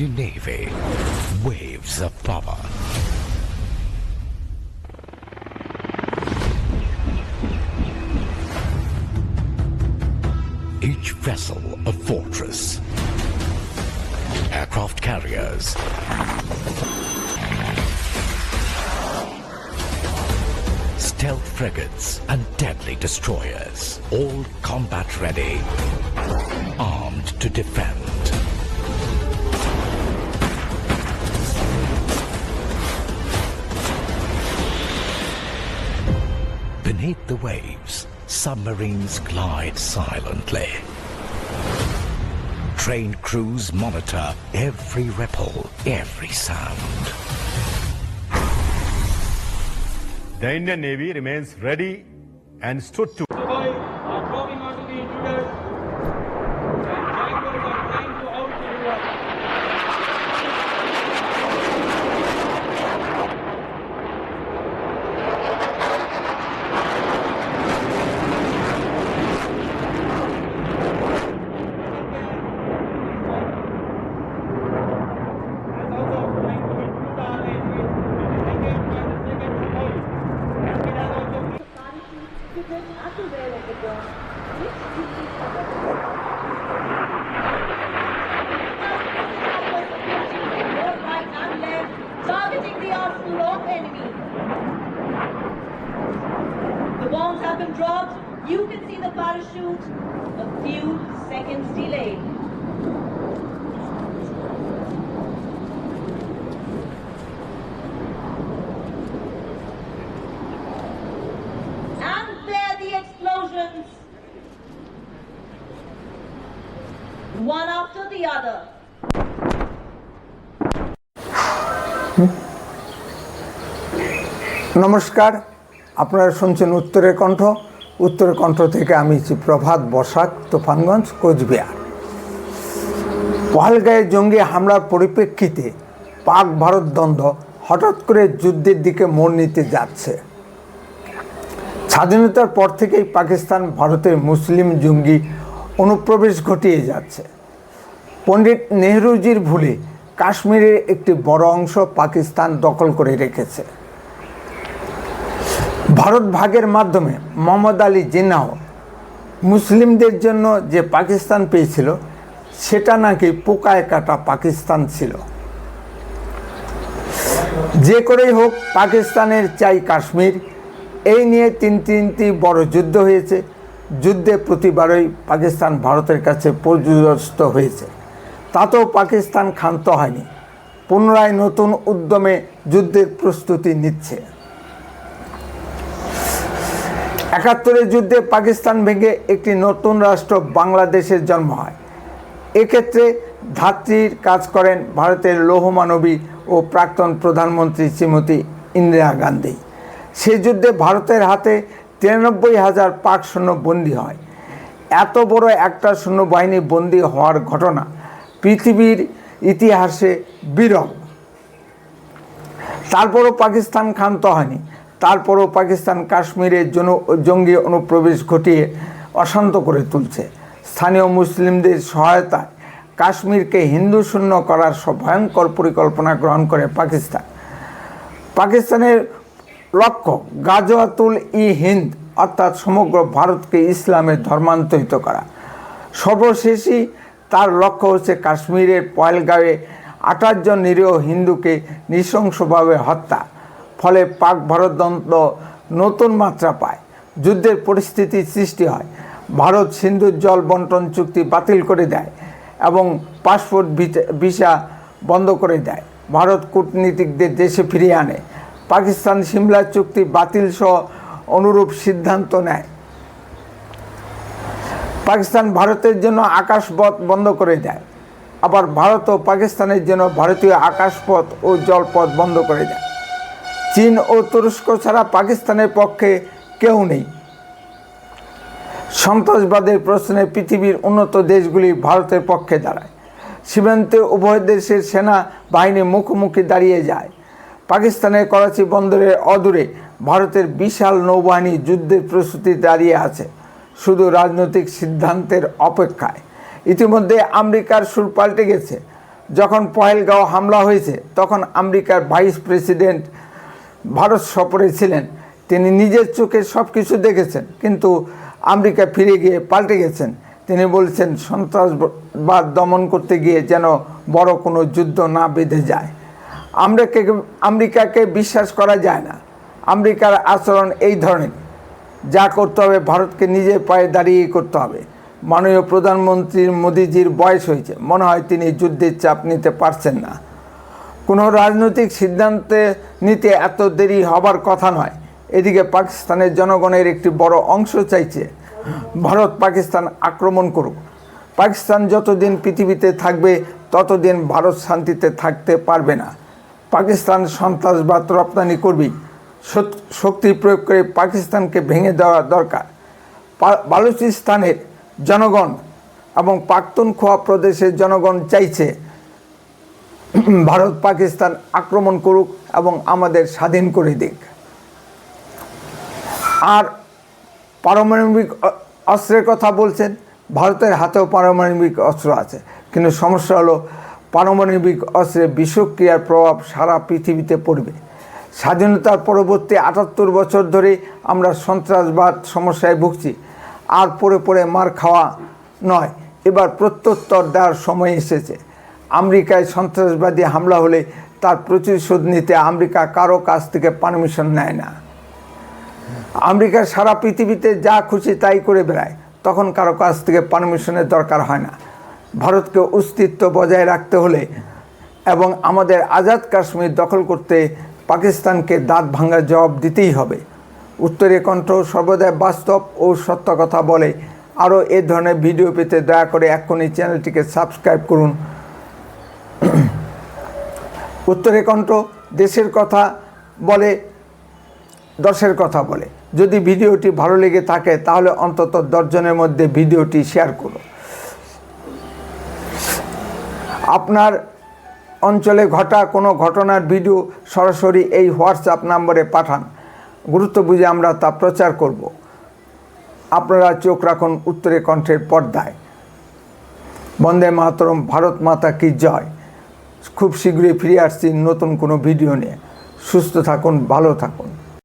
Indian Navy. Waves of power. Each vessel a fortress. Aircraft carriers. Stealth frigates and deadly destroyers. All combat ready. Armed to defend. Beneath the waves, submarines glide silently. Trained crews monitor every ripple, every sound. The Indian Navy remains ready and stood to been dropped. You can see the parachute. A few seconds delayed. And there the explosions. One after the other. নমস্কার আপনারা শুনছেন উত্তরের কণ্ঠ। উত্তরের কণ্ঠ থেকে আমি প্রভাত বসাক, তুফানগঞ্জ, কোচবিহার। পহালগাঁয়ে জঙ্গি হামলার পরিপ্রেক্ষিতে পাক ভারত দ্বন্দ্ব হঠাৎ করে যুদ্ধের দিকে মোড় নিতে যাচ্ছে। স্বাধীনতার পর থেকেই পাকিস্তান ভারতের মুসলিম জঙ্গি অনুপ্রবেশ ঘটিয়ে যাচ্ছে। পণ্ডিত নেহরুজির ভুলে কাশ্মীরের একটি বড় অংশ পাকিস্তান দখল করে রেখেছে। ভারত ভাগের মাধ্যমে মোহাম্মদ আলী জিন্নাহ মুসলিমদের জন্য যে পাকিস্তান পেয়েছিল, সেটা নাকি পোকায় কাটা পাকিস্তান ছিল। যে করেই হোক, পাকিস্তানের চাই কাশ্মীর। এই নিয়ে তিন তিনটি বড় যুদ্ধ হয়েছে। যুদ্ধে প্রতিবারই পাকিস্তান ভারতের কাছে পর্যদস্ত হয়েছে। তাতেও পাকিস্তান ক্ষান্ত হয়নি। পুনরায় নতুন উদ্যমে যুদ্ধের প্রস্তুতি নিচ্ছে। একাত্তরের যুদ্ধে পাকিস্তান ভেঙে একটি নতুন রাষ্ট্র বাংলাদেশের জন্ম হয়। এক্ষেত্রে ধাত্রীর কাজ করেন ভারতের লৌহমানবী ও প্রাক্তন প্রধানমন্ত্রী শ্রীমতী ইন্দিরা গান্ধী। সেই যুদ্ধে ভারতের হাতে তিরানব্বই হাজার পাক সৈন্য বন্দী হয়। এত বড় একটা সৈন্যবাহিনী বন্দী হওয়ার ঘটনা পৃথিবীর ইতিহাসে বিরল। তারপরও পাকিস্তান ক্ষান্ত হয়নি। তারপরও পাকিস্তান কাশ্মীরে জন, জঙ্গি অনুপ্রবেশ ঘটিয়ে অশান্ত করে তুলছে। স্থানীয় মুসলিমদের সহায়তায় কাশ্মীরকে হিন্দু শূন্য করার সব ভয়ঙ্কর পরিকল্পনা গ্রহণ করে পাকিস্তান। পাকিস্তানের লক্ষ্য গাজওয়াতুল ই হিন্দ, অর্থাৎ সমগ্র ভারতকে ইসলামের ধর্মান্তরিত করা। সর্বশেষই তার লক্ষ্য হচ্ছে কাশ্মীরের পয়েলগাঁওয়ে আঠাশ জন নিরীহ হিন্দুকে নৃশংসভাবে হত্যা। ফলে পাক ভারত দ্বন্দ্ব নতুন মাত্রা পায়। যুদ্ধের পরিস্থিতি সৃষ্টি হয়। ভারত সিন্ধুর জল বন্টন চুক্তি বাতিল করে দেয় এবং পাসপোর্ট ভিসা বন্ধ করে দেয়। ভারত কূটনীতিকদের দেশে ফিরিয়ে আনে। পাকিস্তান সিমলা চুক্তি বাতিল সহ অনুরূপ সিদ্ধান্ত নেয়। পাকিস্তান ভারতের জন্য আকাশপথ বন্ধ করে দেয়। আবার ভারত ও পাকিস্তানের জন্য ভারতীয় আকাশপথ ও জলপথ বন্ধ করে দেয়। চীন ও তুরস্ক ছাড়া পাকিস্তানের পক্ষে কেউ নেই। সন্ত্রাসবাদের প্রশ্নে পৃথিবীর উন্নত দেশগুলি ভারতের পক্ষে দাঁড়ায়। সীমান্তে উভয় দেশের সেনা বাহিনী মুখোমুখি দাঁড়িয়ে যায়। পাকিস্তানের করাচি বন্দরের অদূরে ভারতের বিশাল নৌবাহিনী যুদ্ধের প্রস্তুতি দাঁড়িয়ে আছে, শুধু রাজনৈতিক সিদ্ধান্তের অপেক্ষায়। ইতিমধ্যে আমেরিকার সুর পাল্টে গেছে। যখন পহেলগাঁও হামলা হয়েছে, তখন আমেরিকার ভাইস প্রেসিডেন্ট ভারত সফরে ছিলেন। তিনি নিজের চোখে সব কিছু দেখেছেন, কিন্তু আমেরিকা ফিরে গিয়ে পাল্টে গেছেন। তিনি বলছেন, সন্ত্রাসবাদ দমন করতে গিয়ে যেন বড় কোনো যুদ্ধ না বেঁধে যায়। আমেরিকাকে আমেরিকাকে বিশ্বাস করা যায় না। আমেরিকার আচরণ এই ধরনের। যা করতে হবে, ভারতকে নিজের পায়ে দাঁড়িয়ে করতে হবে। মাননীয় প্রধানমন্ত্রী মোদিজির বয়স হয়েছে। মনে হয় তিনি যুদ্ধের চাপ নিতে পারছেন না। কোনো রাজনৈতিক সিদ্ধান্তে নিতে এত দেরি হবার কথা নয়। এদিকে পাকিস্তানের জনগণের একটি বড় অংশ চাইছে, ভারত পাকিস্তান আক্রমণ করুক। পাকিস্তান যতদিন পৃথিবীতে থাকবে, ততদিন ভারত শান্তিতে থাকতে পারবে না। পাকিস্তান সন্ত্রাসবাদ রপ্তানি করবেই শক্তি প্রয়োগ করে পাকিস্তানকে ভেঙে দেওয়া দরকার। বালুচিস্তানের জনগণ এবং পাখতুনখোয়া প্রদেশের জনগণ চাইছে ভারত, পাকিস্তান আক্রমণ করুক এবং আমাদের স্বাধীন করে দিক। আর পারমাণবিক অস্ত্রের কথা বলছেন, ভারতের হাতেও পারমাণবিক অস্ত্র আছে। কিন্তু সমস্যা হলো, পারমাণবিক অস্ত্রের বিষক্রিয়ার প্রভাব সারা পৃথিবীতে পড়বে। স্বাধীনতার পরবর্তী আটাত্তর বছর ধরে আমরা সন্ত্রাসবাদ সমস্যায় ভুগছি। আর পড়ে পরে মার খাওয়া নয়। এবার প্রত্যুত্তর দেওয়ার সময় এসেছে। আমেরিকায় সন্ত্রাসবাদী হামলা হলে তার প্রতিশোধ নিতে আমেরিকা কারও কাছ থেকে পারমিশন নেয় না। আমেরিকা সারা পৃথিবীতে যা খুশি তাই করে বেড়ায়, তখন কারও কাছ থেকে পারমিশনের দরকার হয় না। ভারতকে অস্তিত্ব বজায় রাখতে হলে এবং আমাদের আজাদ কাশ্মীর দখল করতে পাকিস্তানকে দাঁত ভাঙার জবাব দিতেই হবে। উত্তরে কণ্ঠ সর্বদাই বাস্তব ও সত্য কথা বলে। আরও এ ধরনের ভিডিও পেতে দয়া করে এক্ষুনি চ্যানেলটিকে সাবস্ক্রাইব করুন। উত্তরে কণ্ঠ, দেশের কথা বলে, দশের কথা বলে। যদি ভিডিওটি ভালো লেগে থাকে, তাহলে অন্তত দশজনের মধ্যে ভিডিওটি শেয়ার করুন। আপনার অঞ্চলে ঘটা কোনো ঘটনার ভিডিও, সরাসরি এই হোয়াটসঅ্যাপ নম্বরে পাঠান। গুরুত্ব বুঝে আমরা তা প্রচার করব। আপনারা চোখ রাখুন উত্তরে কণ্ঠের পর্দায়। বন্দে মাতরম, ভারত মাতা কি জয়। খুব শীঘ্রই ফিরে আসছি নতুন কোনো ভিডিও নিয়ে। সুস্থ থাকুন ভালো থাকুন।